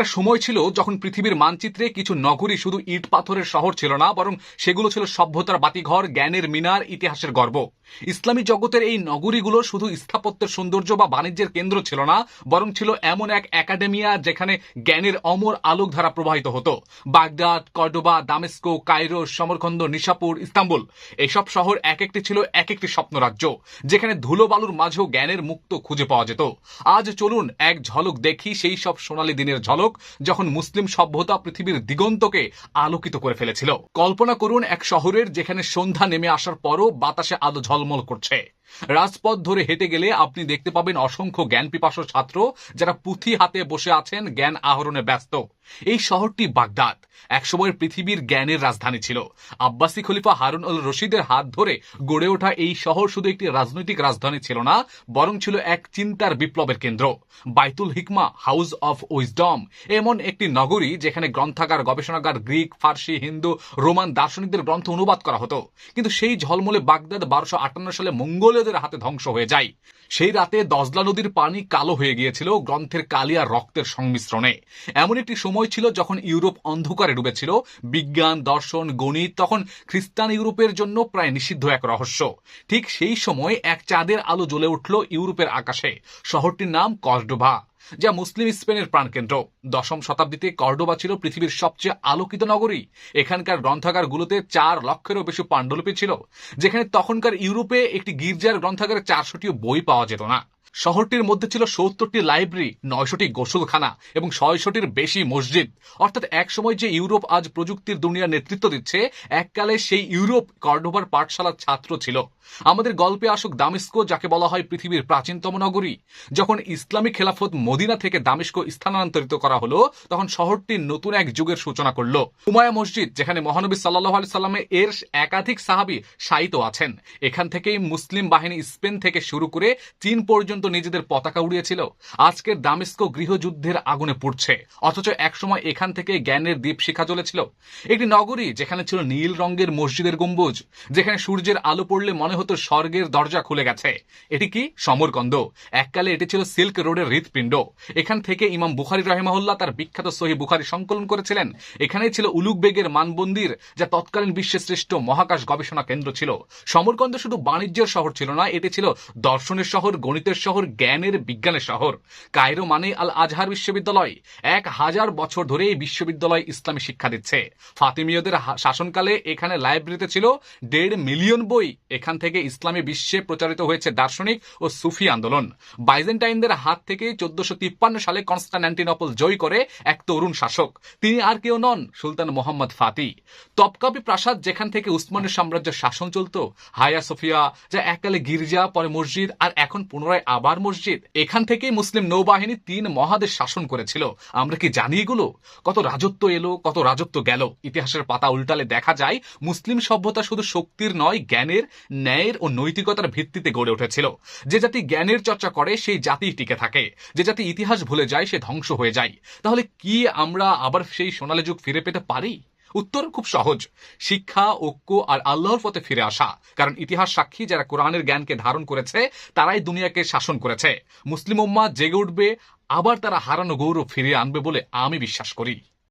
একটা সময় ছিল যখন পৃথিবীর মানচিত্রে কিছু নগরী শুধু ইট পাথরের শহর ছিল না, বরং সেগুলো ছিল সভ্যতার বাতিঘর, জ্ঞানের মিনার, ইতিহাসের গর্ব। ইসলামী জগতের এই নগরীগুলো শুধু স্থাপত্যের সৌন্দর্য বা বাণিজ্যের কেন্দ্র ছিল না, বরং ছিল এমন এক একাডেমিয়া যেখানে জ্ঞানের অমর আলোক ধারা প্রবাহিত হতো। Baghdad, Cordoba, Damascus, Cairo, Samarkand, Nishapur, Istanbul এসব শহর এক একটি ছিল এক একটি স্বপ্নরাজ্য, যেখানে ধুলো বালুর মাঝেও জ্ঞানের মুক্ত খুঁজে পাওয়া যেত। আজ চলুন এক ঝলক দেখি সেই সব সোনালী দিনের ঝলক, যখন মুসলিম সভ্যতা পৃথিবীর দিগন্তকে আলোকিত করে ফেলেছিল। কল্পনা করুন এক শহরের যেখানে সন্ধ্যা নেমে আসার পরও বাতাসে আলো ঝলমল করছে। রাজপথ ধরে হেঁটে গেলে আপনি দেখতে পাবেন অসংখ্য জ্ঞান পিপাসু ছাত্র যারা পুঁথি হাতে বসে আছেন, জ্ঞান আহরণে ব্যস্ত। এই শহরটি বাগদাদ। একসময় পৃথিবীর জ্ঞানের রাজধানী ছিল। আব্বাসী খলিফা হারুন আল রশিদের হাত ধরে গড়ে ওঠা এই শহর শুধু একটি রাজনৈতিক রাজধানী ছিল না, বরং ছিল এক চিন্তার বিপ্লবের কেন্দ্র। বাইতুল হিকমা, হাউস অফ উইজডম, এমন একটি নগরী যেখানে গ্রন্থাগার, গবেষণাগার, গ্রিক, ফার্সি, হিন্দু, রোমান দার্শনিকদের গ্রন্থ অনুবাদ করা হতো। কিন্তু সেই ঝলমলে বাগদাদ বারোশো সালে মঙ্গোলীয়দের হাতে ধ্বংস হয়ে যায়। সেই রাতে দজলা নদীর পানি কালো হয়ে গিয়েছিল গ্রন্থের কালি রক্তের সংমিশ্রণে। এমন একটি সময় ছিল যখন ইউরোপ অন্ধকারে ডুবেছিল। বিজ্ঞান, দর্শন, গণিত তখন খ্রিস্টান ইউরোপের জন্য প্রায় নিষিদ্ধ এক রহস্য। ঠিক সেই সময় এক চাঁদের আলো জ্বলে উঠল ইউরোপের আকাশে। শহরটির নাম কর্ডোভা যা মুসলিম স্পেনের প্রাণকেন্দ্র। দশম শতাব্দীতে কর্ডোবা ছিল পৃথিবীর সবচেয়ে আলোকিত নগরী। এখানকার গ্রন্থাগারগুলোতে চার লক্ষেরও বেশি পাণ্ডুলিপি ছিল, যেখানে তখনকার ইউরোপে একটি গির্জার গ্রন্থাগারে চারশোটিও বই পাওয়া যেত না। শহরটির মধ্যে ছিল সত্তরটি লাইব্রেরি, নয়শটি গোসলখানা এবং ছয়শটির বেশি মসজিদ। অর্থাৎ এক সময় যে ইউরোপ আজ প্রযুক্তির দুনিয়ার নেতৃত্ব দিচ্ছে, এককালে সেই ইউরোপ কর্ডোভার পাঠশালার ছাত্র ছিল। আমাদের গল্পে আসুক দামেস্কো, যাকে বলা হয় পৃথিবীর প্রাচীনতম নগরী। যখন ইসলামী খেলাফত মদিনা থেকে দামেস্কো স্থানান্তরিত করা হলো, তখন শহরটি নতুন এক যুগের সূচনা করল। উমায়া মসজিদ, যেখানে মহানবী সাল্লাহ আলি সাল্লামে এর একাধিক সাহাবি শায়িত আছেন। এখান থেকেই মুসলিম বাহিনী স্পেন থেকে শুরু করে চীন পর্যন্ত নিজেদের পতাকা উড়িয়েছিল। আজকের দামেস্কো গৃহযুদ্ধের আগুনে পুড়ছে। অথচ একসময় এখান থেকে জ্ঞানের দ্বীপ শিখা চলেছিল। একটি নগরী যেখানে ছিল নীল রঙের মসজিদের গম্বুজ, যেখানে সূর্যের আলো পড়লে মনে হতো স্বর্গের দরজা খুলে গেছে। এটি কি? সমরকন্দ। এককালে এটি ছিল সিল্ক রোডের হৃৎপিণ্ড। এখান থেকে ইমাম বুখারি রহেমাহুল্লাহ তার বিখ্যাত সহি বুখারি সংকলন করেছিলেন। এখানেই ছিল উলুক বেগের মানবন্দির, যা তৎকালীন বিশ্বের শ্রেষ্ঠ মহাকাশ গবেষণা কেন্দ্র ছিল। সমরকন্দ শুধু বাণিজ্যের শহর ছিল না, এটি ছিল দর্শনের শহর, গণিতের শহর জ্ঞানের বিজ্ঞানের শহর। কায়রো মানে আল আজহার বিশ্ববিদ্যালয়। এক হাজার বছর ধরে এই বিশ্ববিদ্যালয় ইসলামী শিক্ষা দিচ্ছে। ফাতিমীয়দের শাসনকালে এখানে লাইব্রেরিতে ছিল দেড় মিলিয়ন বই। এখান থেকে ইসলামী বিশ্বে প্রচারিত হয়েছে দার্শনিক ও সুফি আন্দোলন। বাইজেন্টাইনদের হাত থেকে চোদ্দশো তিপ্পান্ন সালে কনস্টান্টিনোপল জয় করে এক তরুণ শাসক। তিনি আর কেউ নন, সুলতান মোহাম্মদ ফাতি। তপকাপি প্রাসাদ যেখান থেকে উসমানের সাম্রাজ্যের শাসন চলত, হায়া সোফিয়া, যা এককালে গির্জা, পরে মসজিদ, আর এখন পুনরায় আবার মসজিদ। এখান থেকেই মুসলিম নৌবাহিনী তিন মহাদেশ শাসন করেছিল। আমরা কি জানি এগুলো? কত রাজত্ব এলো, কত রাজত্ব গেল। ইতিহাসের পাতা উল্টালে দেখা যায়, মুসলিম সভ্যতা শুধু শক্তির নয়, জ্ঞানের, ন্যায়ের ও নৈতিকতার ভিত্তিতে গড়ে উঠেছিল। যে জাতি জ্ঞানের চর্চা করে, সেই জাতি টিকে থাকে। যে জাতি ইতিহাস ভুলে যায়, সে ধ্বংস হয়ে যায়। তাহলে কি আমরা আবার সেই সোনালী যুগ ফিরে পেতে পারি? উত্তর খুব সহজ। শিক্ষা, ঐক্য আর আল্লাহর পথে ফিরে আসা। কারণ ইতিহাস সাক্ষী যারা কোরআনের জ্ঞানকে ধারণ করেছে, তারাই দুনিয়াকে শাসন করেছে। মুসলিম উম্মা জেগে উঠবে, আবার তারা হারানো গৌরব ফিরিয়ে আনবে বলে আমি বিশ্বাস করি।